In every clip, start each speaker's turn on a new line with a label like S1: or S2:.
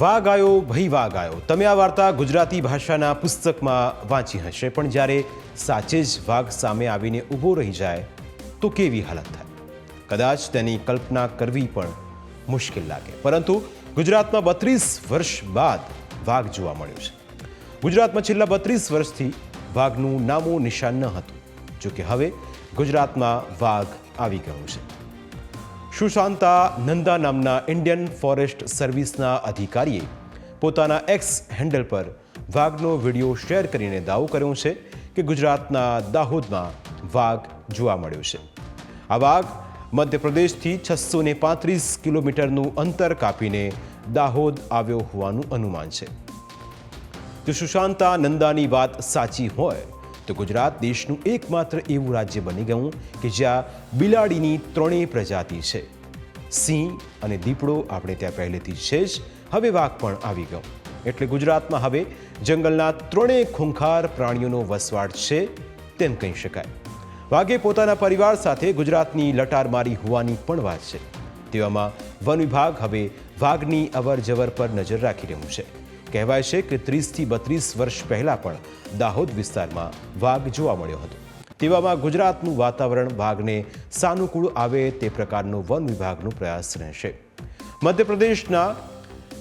S1: વાઘ આવ્યો ભઈ વાઘ આવ્યો તમે આ વાર્તા ગુજરાતી ભાષાના પુસ્તકમાં વાંચી હશે. પણ જ્યારે સાચે જ વાઘ સામે આવીને ઊભો રહી જાય, તો કેવી હાલત થાય? કદાચ તેની કલ્પના કરવી પણ મુશ્કેલ લાગે. પરંતુ ગુજરાતમાં બત્રીસ વર્ષ બાદ વાઘ જોવા મળ્યો છે. ગુજરાતમાં છેલ્લા બત્રીસ વર્ષથી વાઘનું નામો નિશાન ન હતું, જોકે હવે ગુજરાતમાં વાઘ આવી ગયો છે. સુશાંતા નંદા નામના ઇન્ડિયન ફોરેસ્ટ સર્વિસના અધિકારીએ પોતાના એક્સ હેન્ડલ પર વાઘનો વીડિયો શેર કરીને દાવો કર્યો છે કે ગુજરાતના દાહોદમાં વાઘ જોવા મળ્યો છે. આ વાઘ મધ્યપ્રદેશથી છસો ને પાંત્રીસ કિલોમીટરનું અંતર કાપીને દાહોદ આવ્યો હોવાનું અનુમાન છે. જો સુશાંતા નંદાની વાત સાચી હોય તો ગુજરાત દેશનું એકમાત્ર એવું રાજ્ય બની ગયું કે જ્યાં બિલાડીની ત્રણેય પ્રજાતિ છે. સિંહ અને દીપડો આપણે ત્યાં પહેલેથી છે જ. હવે વાઘ પણ આવી ગયો. એટલે ગુજરાતમાં હવે જંગલના ત્રણેય ખૂંખાર પ્રાણીઓનો વસવાટ છે તેમ કહી શકાય. વાઘે પોતાના પરિવાર સાથે ગુજરાતની લટાર મારી હોવાની પણ વાત છે. તેવામાં વન વિભાગ હવે વાઘની અવર જવર પર નજર રાખી રહ્યું છે. કહેવાય છે કે ત્રીસથી બત્રીસ વર્ષ પહેલાં પણ દાહોદ વિસ્તારમાં વાઘ જોવા મળ્યો હતો. તેવામાં ગુજરાતનું વાતાવરણ વાઘને સાનુકૂળ આવે તે પ્રકારનો વન વિભાગનો પ્રયાસ રહેશે. મધ્યપ્રદેશના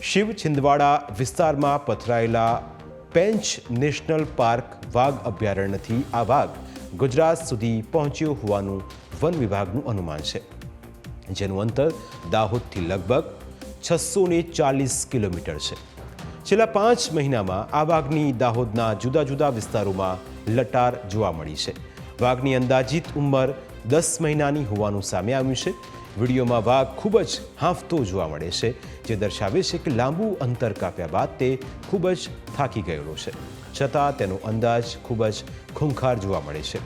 S1: શિવ છિંદવાડા વિસ્તારમાં પથરાયેલા પેન્ચ નેશનલ પાર્ક વાઘ અભયારણ્યથી આ વાઘ ગુજરાત સુધી પહોંચ્યો હોવાનું વન વિભાગનું અનુમાન છે. જેનું અંતર દાહોદથી લગભગ છસો ને ચાલીસ કિલોમીટર છે. છેલ્લા પાંચ મહિનામાં આ વાઘની દાહોદના જુદા જુદા વિસ્તારોમાં લટાર જોવા મળી છે. વાઘની અંદાજિત ઉંમર દસ મહિનાની હોવાનું સામે આવ્યું છે. વિડીયોમાં વાઘ ખૂબ જ હાંફતો જોવા મળે છે, જે દર્શાવે છે કે લાંબુ અંતર કાપ્યા બાદ તે ખૂબ જ થાકી ગયેલો છે. છતાં તેનો અંદાજ ખૂબ જ ખૂંખાર જોવા મળે છે.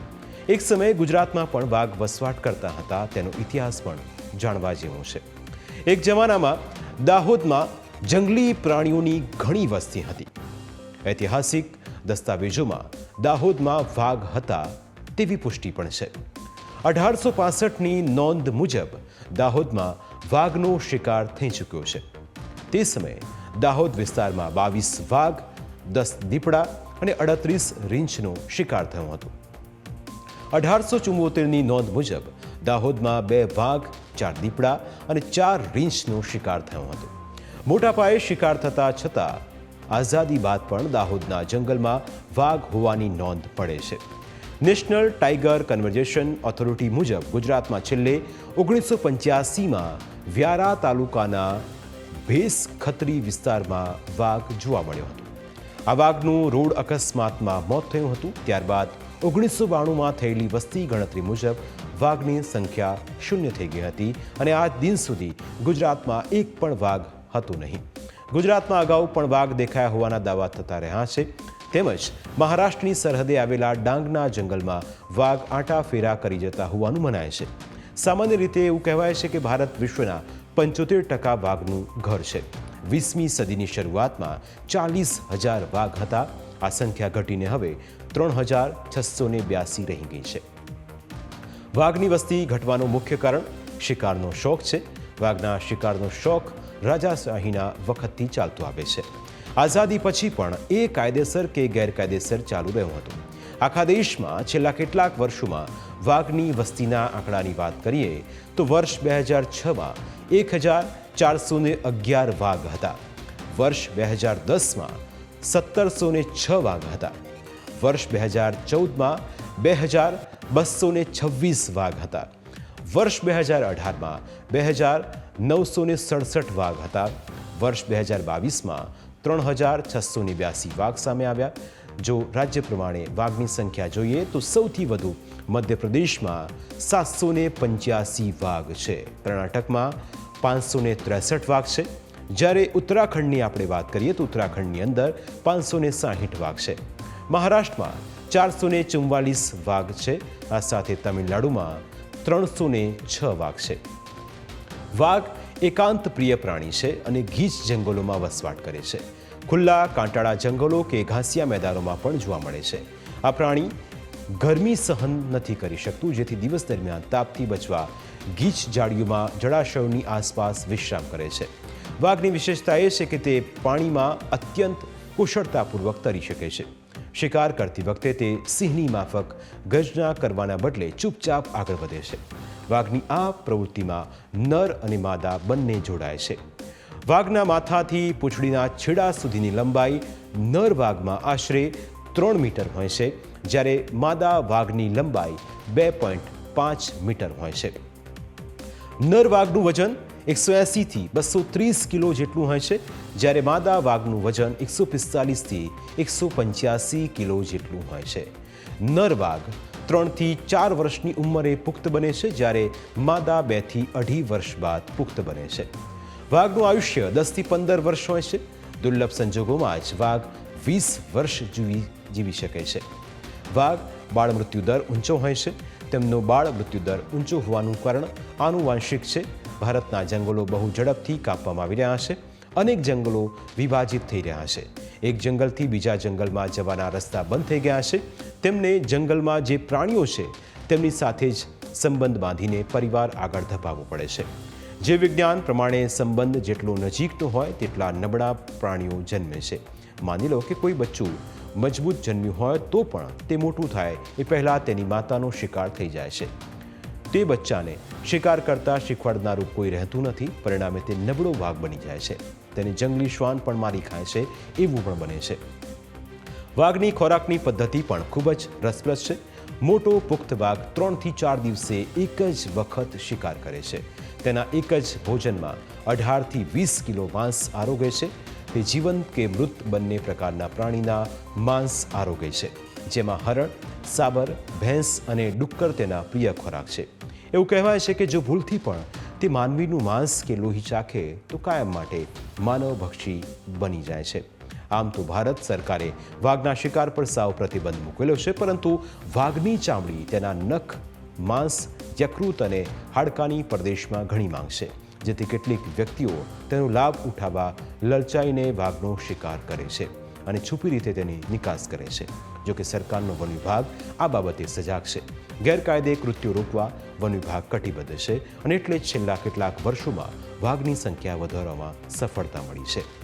S1: એક સમયે ગુજરાતમાં પણ વાઘ વસવાટ કરતા હતા, તેનો ઇતિહાસ પણ જાણવા જેવો છે. એક જમાનામાં દાહોદમાં જંગલી પ્રાણીઓની ઘણી વસ્તી હતી. ઐતિહાસિક દસ્તાવેજોમાં દાહોદમાં વાઘ હતા તેવી પુષ્ટિ પણ છે. અઢારસો પાસઠની નોંધ મુજબ દાહોદમાં વાઘનો શિકાર થઈ ચૂક્યો છે. તે સમયે દાહોદ વિસ્તારમાં બાવીસ વાઘ, દસ દીપડા અને અડત્રીસ રીંછનો શિકાર થયો હતો. અઢારસો ચુમ્મોતેરની નોંધ મુજબ દાહોદમાં બે વાઘ, ચાર દીપડા અને ચાર રીંછનો શિકાર થયો હતો. મોટા પાયે શિકાર થતા છતાં આઝાદી બાદ પણ દાહોદના જંગલમાં વાઘ હોવાની નોંધ પડે છે. નેશનલ ટાઈગર કન્વર્ઝેશન ઓથોરિટી મુજબ ગુજરાતમાં છેલ્લે ઓગણીસો પંચ્યાસીમાં વ્યારા તાલુકાના ભેસ ખત્રી વિસ્તારમાં વાઘ જોવા મળ્યો હતો. આ વાઘનું રોડ અકસ્માતમાં મોત થયું હતું. ત્યારબાદ ઓગણીસો બાણુંમાં થયેલી વસ્તી ગણતરી મુજબ વાઘની સંખ્યા શૂન્ય થઈ ગઈ હતી અને આજ દિન સુધી ગુજરાતમાં એક પણ વાઘ હતો નહીં. ગુજરાતમાં અગાઉ પણ વાઘ દેખાયા હોવાના દાવા થતા રહ્યા છે. તેમજ મહારાષ્ટ્રની સરહદે આવેલા ડાંગના જંગલમાં વાઘ આંટા ફેરા કરી જતા હોવાનું મનાય છે. સામાન્ય રીતે એવું કહેવાય છે કે ભારત વિશ્વના પંચોતેર ટકા વાઘનું ઘર છે. વીસમી સદીની શરૂઆતમાં ચાલીસ હજાર વાઘ હતા. આ સંખ્યા ઘટીને હવે ત્રણ હજાર છસો ને બ્યાસી રહી ગઈ છે. વાઘની વસ્તી ઘટવાનું મુખ્ય કારણ શિકારનો શોખ છે. વાઘના શિકારનો શોખ રાજાશાહીના વખતથી ચાલતું આવે છે. આઝાદી પછી પણ એ કાયદેસર કે ગેરકાયદેસર ચાલુ રહ્યું હતું. આખા દેશમાં છેલ્લા કેટલાક વર્ષોમાં વાઘની વસ્તીના આંકડાની વાત કરીએ, તો વર્ષ બે હજાર છમાં એક હજાર ચારસો અગિયાર વાઘ હતા. વર્ષ બે હજાર દસમાં સત્તરસો ને છ વાઘ હતા. વર્ષ બે હજાર ચૌદમાં બે હજાર બસો છવ્વીસ વાઘ હતા. વર્ષ બે હજાર અઢારમાં બે હજાર નવસોને સડસઠ વાઘ હતા. વર્ષ બે હજાર બાવીસમાં ત્રણ હજાર છસોને બ્યાસી વાઘ સામે આવ્યા. જો રાજ્ય પ્રમાણે વાઘની સંખ્યા જોઈએ તો સૌથી વધુ મધ્યપ્રદેશમાં સાતસો પંચ્યાસી વાઘ છે. કર્ણાટકમાં પાંચસો ત્રેસઠ વાઘ છે. જ્યારે ઉત્તરાખંડની આપણે વાત કરીએ તો ઉત્તરાખંડની અંદર પાંચસો ને સાહીઠ વાઘ છે. મહારાષ્ટ્રમાં ચારસો ને ચુમ્વાલીસ વાઘ છે. આ સાથે તમિલનાડુમાં ત્રણસો ને છ વાઘ છે. વાઘ એકાંત પ્રિય પ્રાણી છે અને ગીચ જંગલોમાં વસવાટ કરે છે. ખુલ્લા કાંટાળા જંગલો કે ઘાસિયા મેદાનોમાં પણ જોવા મળે છે. આ પ્રાણી ગરમી સહન નથી કરી શકતું, જેથી દિવસ દરમિયાન તાપથી બચવા ગીચ જાળીઓમાં જળાશયોની આસપાસ વિશ્રામ કરે છે. વાઘની વિશેષતા એ છે કે તે પાણીમાં અત્યંત કુશળતાપૂર્વક તરી શકે છે. શિકાર કરતી વખતે તે સિંહની માફક ગર્જના કરવાના બદલે ચૂપચાપ આગળ વધે છે. વાઘની આ પ્રવૃત્તિમાં નર અને માદા બંને જોડાય છે. વાઘના માથાથી પૂંછડીના છેડા સુધીની લંબાઈ નર વાઘમાં આશરે ત્રણ મીટર હોય છે, જ્યારે માદા વાઘની લંબાઈ બે પોઈન્ટ પાંચ મીટર હોય છે. નર વાઘનું વજન એકસો એંસીથી બસો ત્રીસ કિલો જેટલું હોય છે જ્યારે માદા વાઘનું વજન એકસો પિસ્તાલીસથી એકસો પંચ્યાસી કિલો જેટલું હોય છે નર વાઘ ત્રણથી ચાર વર્ષની ઉંમરે પુખ્ત બને છે, જ્યારે માદા બેથી અઢી વર્ષ બાદ પુખ્ત બને છે. વાઘનું આયુષ્ય દસથી પંદર વર્ષ હોય છે. દુર્લભ સંજોગોમાં જ વાઘ વીસ વર્ષ જીવી જીવી શકે છે. વાઘ બાળ મૃત્યુ દર ઊંચો હોય છે. તેમનો બાળ મૃત્યુ દર ઊંચો હોવાનું કારણ આનુવાંશિક છે. ભારતના જંગલો બહુ ઝડપથી કાપવામાં આવી રહ્યા છે. અનેક જંગલો વિભાજિત થઈ રહ્યા છે. એક જંગલથી બીજા જંગલમાં જવાના રસ્તા બંધ થઈ ગયા છે. તેમને જંગલમાં જે પ્રાણીઓ છે, તેમની સાથે જ સંબંધ બાંધીને પરિવાર આગળ ધપાવવો પડે છે. જે વિજ્ઞાન પ્રમાણે સંબંધ જેટલો નજીકનો હોય, તેટલા નબળા પ્રાણીઓ જન્મે છે. માની લો કે કોઈ બચ્ચું મજબૂત જન્મ્યું હોય, તો પણ તે મોટું થાય, એ પહેલાં તેની માતાનો શિકાર થઈ જાય છે. તે બચ્ચાને શિકાર કરતા શીખવાડનારું કોઈ રહેતું નથી. પરિણામે તે નબળો વાઘ બની જાય છે. તેને જંગલી શ્વાન પણ મારી ખાય છે, એવું પણ બને છે. વાઘની ખોરાકની પદ્ધતિ પણ ખૂબ જ રસપ્રદ છે. મોટો પુખ્ત વાઘ ત્રણથી ચાર દિવસે એક જ વખત શિકાર કરે છે. તેના એક જ ભોજનમાં અઢારથી વીસ કિલો માંસ આરોગે છે. તે જીવંત કે મૃત બંને પ્રકારના પ્રાણીના માંસ આરોગે છે. જેમાં હરણ, સાબર, ભેંસ અને ડુક્કર તેના પ્રિય ખોરાક છે. એવું કહેવાય છે કે જો ભૂલથી પણ તે માનવીનું માંસ કે લોહી ચાખે તો કાયમ માટે માનવભક્ષી બની જાય છે. આમ તો ભારત સરકારે વાઘના શિકાર પર સાવ પ્રતિબંધ મૂકેલો છે, પરંતુ વાઘની ચામડી તેના નખ, માંસ, યકૃત અને હાડકાની પ્રદેશમાં ઘણી માંગ છે, જેથી કેટલીક વ્યક્તિઓ તેનો લાભ ઉઠાવવા લલચાઈને વાઘનો શિકાર કરે છે. અને છુપી રીતે તેની નિકાસ કરે છે. જોકે સરકારનો વન વિભાગ આ બાબતે સજાગ છે. ગેરકાયદે કૃત્યો રોકવા વન વિભાગ કટિબદ્ધ છે અને એટલે જ છેલ્લા કેટલાક વર્ષોમાં વાઘની સંખ્યા વધારવામાં સફળતા મળી છે.